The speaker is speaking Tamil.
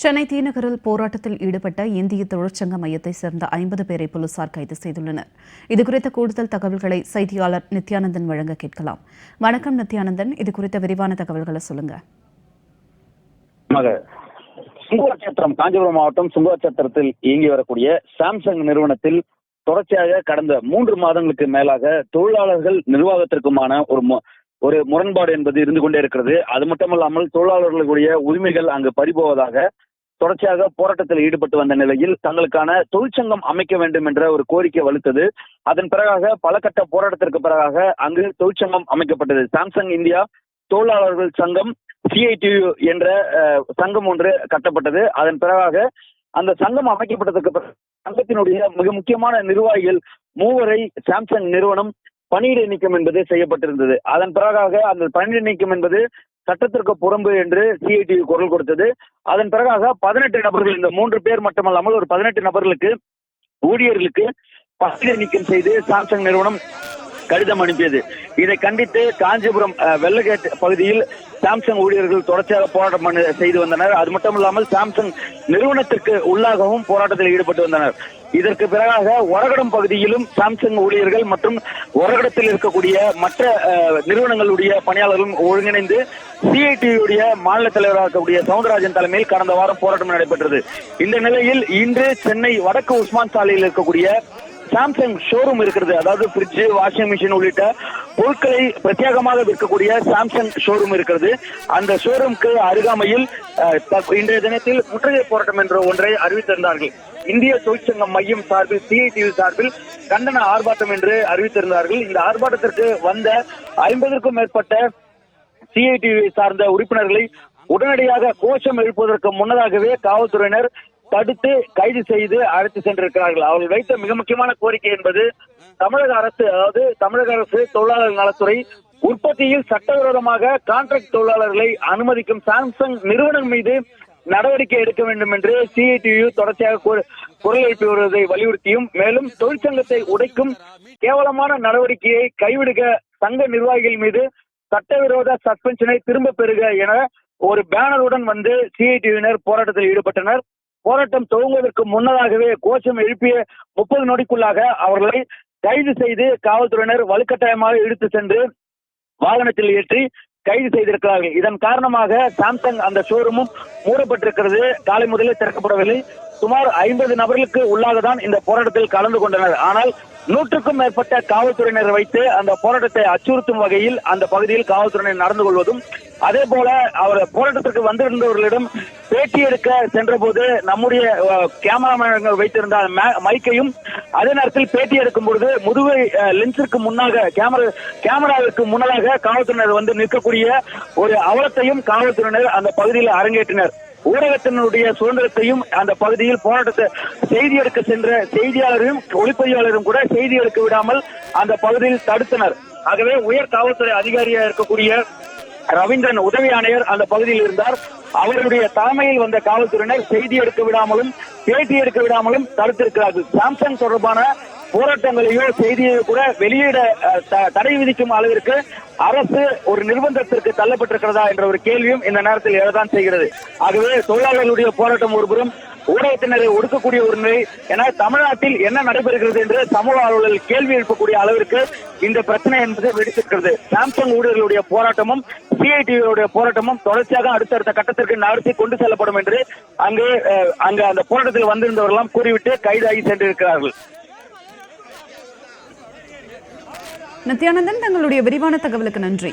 சென்னை தீநகரில் போராட்டத்தில் ஈடுபட்ட இந்திய தொழிற்சங்க மையத்தை சேர்ந்த ஐம்பது பேரை போலீசார் கைது செய்துள்ளனர். இதுகுறித்த கூடுதல் தகவல்களை செய்தியாளர் நித்யானந்தன் வழங்க கேட்கலாம். வணக்கம் நித்யானந்தன். இது குறித்த விரிவான தகவல்களை சொல்லுங்க. ஆமாங்க. காஞ்சிபுரம் மாவட்டம் சுங்குவாச்சத்திரத்தில் இயங்கி வரக்கூடிய சாம்சங் நிறுவனத்தில் தொடர்ச்சியாக கடந்த மூன்று மாதங்களுக்கு மேலாக தொழிலாளர்கள் நிர்வாகத்திற்குமான ஒரு ஒரு முரண்பாடு என்பது இருந்து கொண்டே இருக்கிறது. அது மட்டுமல்லாமல் தொழிலாளர்களுடைய உரிமைகள் அங்கு பறிபோவதாக தொடர்ச்சியாக போராட்டத்தில் ஈடுபட்டு வந்த நிலையில் தங்களுக்கான தொழிற்சங்கம் அமைக்க வேண்டும் என்ற ஒரு கோரிக்கை வலுத்தது. அதன் பிறகாக பல கட்ட போராட்டத்திற்கு பிறகாக அங்கு தொழிற்சங்கம் அமைக்கப்பட்டது. சாம்சங் இந்தியா தொழிலாளர்கள் சங்கம் சிஐடியு என்ற சங்கம் ஒன்று கட்டப்பட்டது. அதன் பிறகாக அந்த சங்கம் அமைக்கப்பட்டதற்கு சங்கத்தினுடைய மிக முக்கியமான நிர்வாகிகள் மூவரை சாம்சங் நிறுவனம் பணியிடை நீக்கம் என்பது செய்யப்பட்டிருந்தது. அதன் பிறகாக அந்த பணியிடை நீக்கம் என்பது சட்டத்திற்கு புறம்பு என்று சிஐடி குரல் கொடுத்தது. அதன் பிறகாக பதினெட்டு நபர்கள் இந்த மூன்று பேர் மட்டுமல்லாமல் ஒரு பதினெட்டு நபர்களுக்கு ஊழியர்களுக்கு பணியிடை நீக்கம் செய்து சாம்சங் நிறுவனம் கடிதம் அனுப்பியது. இதை கண்டித்து காஞ்சிபுரம் வெள்ளகேட் பகுதியில் சாம்சங் ஊழியர்கள் தொடர்ச்சியாக போராட்டம் செய்து வந்தனர். அது மட்டும் இல்லாமல் சாம்சங் நிறுவனத்திற்கு உள்ளாகவும் போராட்டத்தில் ஈடுபட்டு வந்தனர். இதற்கு பிறகாக ஒரகடம் பகுதியிலும் சாம்சங் ஊழியர்கள் மற்றும் ஒரகடத்தில் இருக்கக்கூடிய மற்ற அஹ், நிறுவனங்களுடைய பணியாளர்களும் ஒருங்கிணைந்து சிஐடியுடைய மாநில தலைவராக இருக்கக்கூடிய சவுந்தரராஜன் தலைமையில் கடந்த வாரம் போராட்டம் நடைபெற்றது. இந்த நிலையில் இன்று சென்னை வடக்கு உஸ்மான் சாலையில் இருக்கக்கூடிய சாம்சங் ஷோரூம் இருக்கிறது. அதாவது ஃப்ரிட்ஜ் வாஷிங் மிஷின் உள்ளிட்ட பொருட்களை பிரத்யேகமாக விற்கக்கூடிய சாம்சங் ஷோரூம் இருக்கிறது. அந்த ஷோரூமுக்கு அருகாமையில் இன்றைய தினத்தில் முற்றுகை போராட்டம் என்ற ஒன்றை அறிவித்திருந்தார்கள். இந்திய தொழிற்சங்கம் மையம் சார்பில் சிஐடிவி சார்பில் கண்டன ஆர்ப்பாட்டம் என்று அறிவித்திருந்தார்கள். இந்த ஆர்ப்பாட்டத்திற்கு வந்த ஐம்பதற்கும் மேற்பட்ட சிஐடி சார்ந்த உறுப்பினர்களை உடனடியாக கோஷம் எழுப்புவதற்கு முன்னதாகவே காவல்துறையினர் தடுத்து கைது செய்து அழைத்து சென்றிருக்கிறார்கள். அவர்கள் வைத்த மிக முக்கியமான கோரிக்கை என்பது தமிழக அரசு அதாவது தமிழக அரசு தொழிலாளர் நலத்துறை உற்பத்தியில் சட்டவிரோதமாக கான்ட்ராக்ட் தொழிலாளர்களை அனுமதிக்கும் சாம்சங் நிறுவனம் மீது நடவடிக்கை எடுக்க வேண்டும் என்று சிஐடியு தொடர்ச்சியாக குரல் எழுப்பி வருவதை வலியுறுத்தியும் மேலும் தொழிற்சங்கத்தை உடைக்கும் கேவலமான நடவடிக்கையை கைவிடுக சங்க நிர்வாகிகள் மீது சட்டவிரோத சஸ்பென்ஷனை திரும்ப பெறுக என ஒரு பேனருடன் வந்து சிஐடியினர் போராட்டத்தில் ஈடுபட்டனர். போராட்டம் துவங்குவதற்கு முன்னதாகவே கோஷம் எழுப்பிய முப்பது நொடிக்குள்ளாக அவர்களை கைது செய்து காவல்துறையினர் வலுக்கட்டாயமாக இழுத்து சென்று வாகனத்தில் ஏற்றி கைது செய்திருக்கிறார்கள். இதன் காரணமாக சாம்சங் அந்த ஷோரூமும் மூடப்பட்டிருக்கிறது. காலை முதலே திறக்கப்படவில்லை. சுமார் ஐம்பது நபர்களுக்கு உள்ளாக தான் இந்த போராட்டத்தில் கலந்து கொண்டனர். ஆனால் நூற்றுக்கும் மேற்பட்ட காவல்துறையினர் வைத்து அந்த போராட்டத்தை அச்சுறுத்தும் வகையில் அந்த பகுதியில் காவல்துறையினர் நடந்து கொள்வதும் அதே போல அவர் போராட்டத்திற்கு வந்திருந்தவர்களிடம் பேட்டி எடுக்க சென்ற போது நம்முடைய அஹ், கேமராமேன்கள் வைத்திருந்த மைக்கையும் அதே நேரத்தில் பேட்டி எடுக்கும் பொழுது முதுகை லென்ஸிற்கு முன்னாக கேமரா கேமராவிற்கு முன்னதாக காவல்துறையினர் வந்து நிற்கக்கூடிய ஒரு அவலத்தையும் காவல்துறையினர் அந்த பகுதியில் அரங்கேற்றினர். ஊடகத்தினுடைய சுதந்திரத்தையும் அந்த பகுதியில் போராட்டத்தை செய்தி எடுக்க சென்ற செய்தியாளரும் ஒளிப்பதிவாளரும் கூட செய்தி எடுக்க விடாமல் அந்த பகுதியில் தடுத்தனர். ஆகவே உயர் காவல்துறை அதிகாரியா இருக்கக்கூடிய ரவீந்திரன் உதவி ஆணையர் அந்த பகுதியில் இருந்தார். அவருடைய தலைமையில் வந்த காவல்துறையினர் செய்தி எடுக்க விடாமலும் பேட்டி எடுக்க விடாமலும் தடுத்திருக்கிறார்கள். சாம்சங் தொடர்பான போராட்டங்களையோ செய்தியோ கூட வெளியிட தடை விதிக்கும் அளவிற்கு அரசு ஒரு நிர்பந்தத்திற்கு தள்ளப்பட்டிருக்கிறதா என்ற ஒரு கேள்வியும் இந்த நேரத்தில் எழதான் செய்கிறது. ஆகவே தொழிலாளர்களுடைய போராட்டம் ஒருபுறம் ஊடகத்தினரை ஒடுக்கக்கூடிய ஒரு நிலை. என தமிழ்நாட்டில் என்ன நடைபெறுகிறது என்று சமூக ஆர்வலர்கள் கேள்வி எழுப்பக்கூடிய அளவிற்கு இந்த பிரச்சனை என்பது வெடித்திருக்கிறது. சாம்சங் ஊழியர்களுடைய போராட்டமும் சிஐடியுடைய போராட்டமும் தொடர்ச்சியாக அடுத்தடுத்த கட்டத்திற்கு நகர்த்தி கொண்டு செல்லப்படும் என்று அங்கு அஹ், அங்கு அந்த போராட்டத்தில் வந்திருந்தவர்களெல்லாம் கூறிவிட்டு கைதாகி சென்றிருக்கிறார்கள். நித்யானந்தன் தங்களுடைய விரிவான தகவலுக்கு நன்றி.